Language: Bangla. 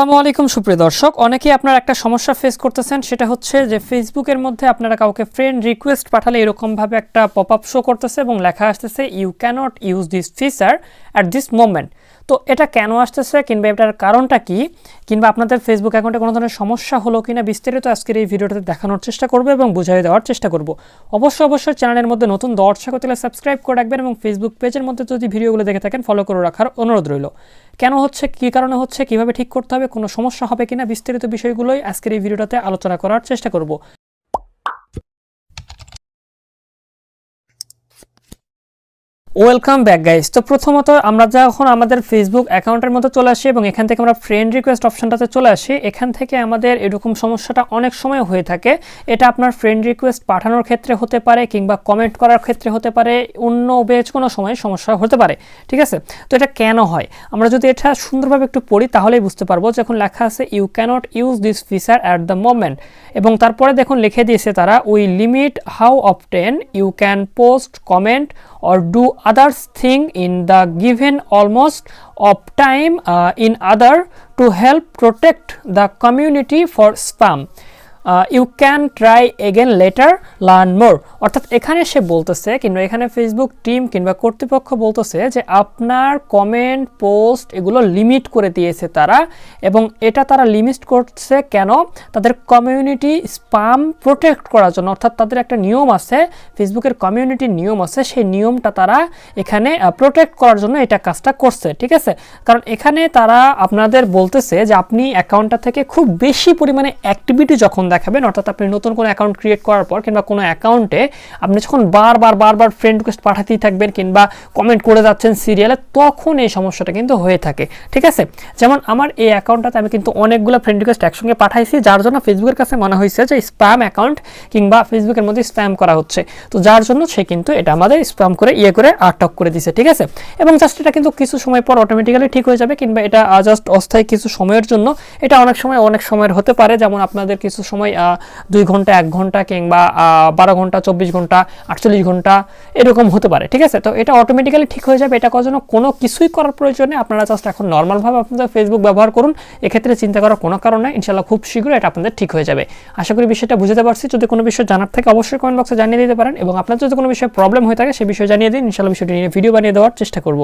আসসালামু আলাইকুম, সুপ্রিয় দর্শক। অনেকেই আপনার একটা সমস্যা ফেস করতেছেন, সেটা হচ্ছে যে ফেসবুকের মধ্যে আপনারা কাউকে ফ্রেন্ড রিকোয়েস্ট পাঠালে এরকমভাবে একটা পপ আপ শো করতেছে এবং লেখা আসতেছে you can't use this feature at this moment তো এটা কেন আসতেছে কিংবা এটার কারণটা কি? কিংবা আপনাদের ফেসবুক অ্যাকাউন্টে কোনো ধরনের সমস্যা হলো কিনা? বিস্তারিত আজকের এই ভিডিওটাতে দেখানোর চেষ্টা করব এবং বুঝিয়ে দেওয়ার চেষ্টা করব। অবশ্যই অবশ্যই চ্যানেলের মধ্যে নতুন দর্শক হতে সাবস্ক্রাইব করে রাখবেন এবং ফেসবুক পেজের মধ্যে যদি ভিডিওগুলো দেখে থাকেন ফলো করে রাখার অনুরোধ রইল। কেন হচ্ছে, কী কারণে হচ্ছে, কীভাবে ঠিক করতে হবে, কোনো সমস্যা হবে কিনা? বিস্তারিত বিষয়গুলোই আজকের এই ভিডিওটাতে আলোচনা করার চেষ্টা করব। ওয়েলকাম ব্যাক গাইজ তো প্রথমত আমরা যখন আমাদের ফেসবুক অ্যাকাউন্টের মধ্যে চলে আসি এবং এখান থেকে আমরা ফ্রেন্ড রিকোয়েস্ট অপশনটাতে চলে আসি, এখান থেকে আমাদের এরকম সমস্যাটা অনেক সময় হয়ে থাকে। এটা আপনার ফ্রেন্ড রিকোয়েস্ট পাঠানোর ক্ষেত্রে হতে পারে কিংবা কমেন্ট করার ক্ষেত্রে হতে পারে, অন্য বেজ কোনো সময় সমস্যা হতে পারে, ঠিক আছে? তো এটা কেন হয়? আমরা যদি এটা সুন্দরভাবে একটু পড়ি, তাহলেই বুঝতে পারব যখন লেখা আছে you can't use this feature at the moment এবং তারপরে দেখুন লিখে দিয়েছে তারা we limit how often you can post comment or do others thing in the given almost of time uh, in other to help protect the community for spam you can try again later learn more অর্থাৎ এখানে সে বলতেছে, কিংবা এখানে ফেসবুক টিম কিংবা কর্তৃপক্ষ বলতেছে যে আপনার কমেন্ট পোস্ট এগুলো লিমিট করে দিয়েছে তারা এবং এটা তারা লিমিট করছে কেন? তাদের কমিউনিটি স্পাম প্রোটেক্ট করার জন্য। অর্থাৎ তাদের একটা নিয়ম আছে ফেসবুকের কমিউনিটির নিয়ম আছে, সেই নিয়মটা তারা এখানে প্রোটেক্ট করার জন্য এটা কাজটা করছে, ঠিক আছে? কারণ এখানে তারা আপনাদের বলতেছে যে আপনি অ্যাকাউন্টটা থেকে খুব বেশি পরিমাণে অ্যাক্টিভিটি যখন দেখাবেন, অর্থাৎ আপনি নতুন কোনো অ্যাকাউন্ট ক্রিয়েট করার পর কিংবা কোনো অ্যাকাউন্টে আপনি যখন বারবার বারবার ফ্রেন্ড রিকোয়েস্ট পাঠাতেই থাকবেন কিংবা কমেন্ট করে যাচ্ছেন সিরিয়ালে তখন এই সমস্যাটা কিন্তু হয়ে থাকে। ঠিক আছে? যেমন আমার এই অ্যাকাউন্টটাতে আমি কিন্তু অনেকগুলো ফ্রেন্ড রিকোয়েস্ট একসঙ্গে পাঠাইছি, যার জন্য ফেসবুকের কাছে মনে হয়েছে যে স্প্যাম অ্যাকাউন্ট কিংবা ফেসবুকের মধ্যে স্প্যাম করা হচ্ছে। তো যার জন্য সে কিন্তু এটা আমাদের স্প্যাম করে ইয়ে করে আটক করে দিছে, ঠিক আছে? এবং জাস্ট এটা কিন্তু কিছু সময় পর অটোমেটিক্যালি ঠিক হয়ে যাবে কিংবা এটা জাস্ট অস্থায়ী কিছু সময়ের জন্য। এটা অনেক সময়, অনেক সময়ের হতে পারে, যেমন আপনাদের কিছু সময় দুই ঘণ্টা, এক ঘণ্টা কিংবা বারো ঘণ্টা, চব্বিশ ঘণ্টা, আটচল্লিশ ঘণ্টা এরকম হতে পারে, ঠিক আছে? তো এটা অটোমেটিক্যালি ঠিক হয়ে যাবে, এটা জন্য কোনো কিছুই করার প্রয়োজনে আপনারা জাস্ট এখন নর্মালভাবে আপনাদের ফেসবুক ব্যবহার করুন, এক্ষেত্রে চিন্তা করার কোনো কারণ নেই ইনশাল্লাহ খুব শীঘ্রই এটা আপনাদের ঠিক হয়ে যাবে। আশা করি বিষয়টা বুঝতে পারছি, যদি কোনো বিষয় জানার থাকে অবশ্যই কমেন্ট বক্সে জানিয়ে দিতে পারেন এবং আপনার যদি কোনো বিষয়ে প্রবলেম হয়ে থাকে, সে বিষয়ে জানিয়ে দিন ইনশাল্লাহ বিষয়টি নিয়ে ভিডিও বানিয়ে দেওয়ার চেষ্টা করব।